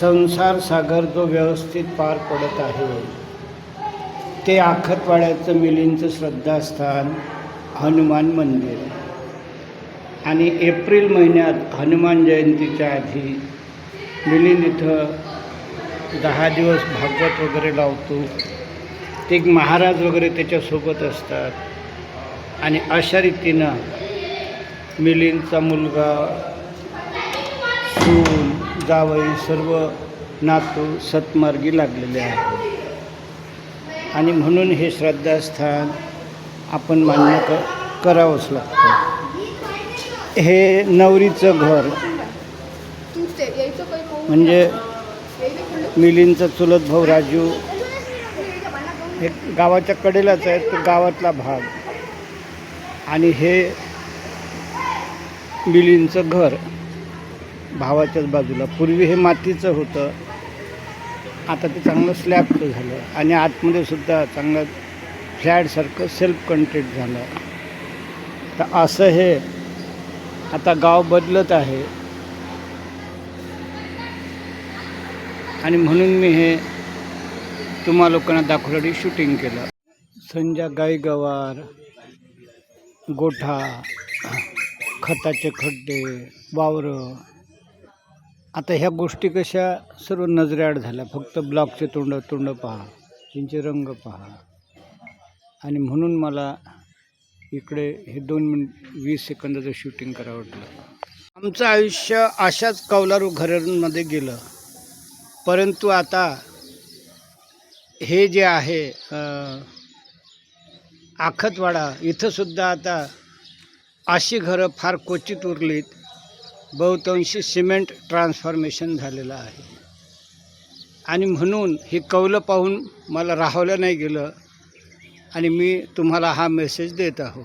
संसार सागर जो व्यवस्थित पार पडत आहे ते आखतवाड्याचं मिलींचं श्रद्धास्थान हनुमान मंदिर. आणि एप्रिल महिन्यात हनुमान जयंतीच्या आधी मिलिंद इथं दहा दिवस भागवत वगैरे लावतो. ते एक महाराज वगैरे त्याच्यासोबत असतात. आणि अशा रीतीनं मिलिंदचा मुलगा जावई सर्व नातू सतमार्गी लागलेले आहेत. आणि म्हणून हे श्रद्धास्थान आपण मान्य क करावंच लागतं. हे नवरीचं घर म्हणजे मिलींचा चुलत भाऊ राजू हे गावाच्या कडेलाच आहे तो गावातला भाग. आणि हे मिलींचं घर भावाच्याच बाजूला. पूर्वी हे मातीचं होतं. आता ते चांगलं स्लॅबचं झालं. आणि आतमध्ये सुद्धा चांगलं फ्लॅटसारखं सेल्फ कंटेंट झालं. तर असं हे आता गाव बदलत आहे. आणि म्हणून मी हे तुम्हा लोकांना दाखवण्यासाठी शूटिंग केलं. संजा गाईगवार गोठा खताचे खड्डे वावरं आता ह्या गोष्टी कशा सर्व नजरेआड झाल्या. फक्त ब्लॉकचे तोंड तोंड पहा त्यांचे रंग पहा. आणि म्हणून मला इकडे हे दोन मिनिट वीस सेकंदाचं शूटिंग करावं वाटलं. आमचं आयुष्य अशाच कौलारू घरांमध्ये गेलं. परंतु आता हे जे आहे आखतवाडा इथंसुद्धा आता अशी घरं फार क्वचित उरलीत. बहुतांशी सिमेंट ट्रान्सफॉर्मेशन झालेलं आहे. आणि म्हणून ही कौलं पाहून मला राहवलं नाही गेलं आणि मी तुम्हाला हा मेसेज देत आहो.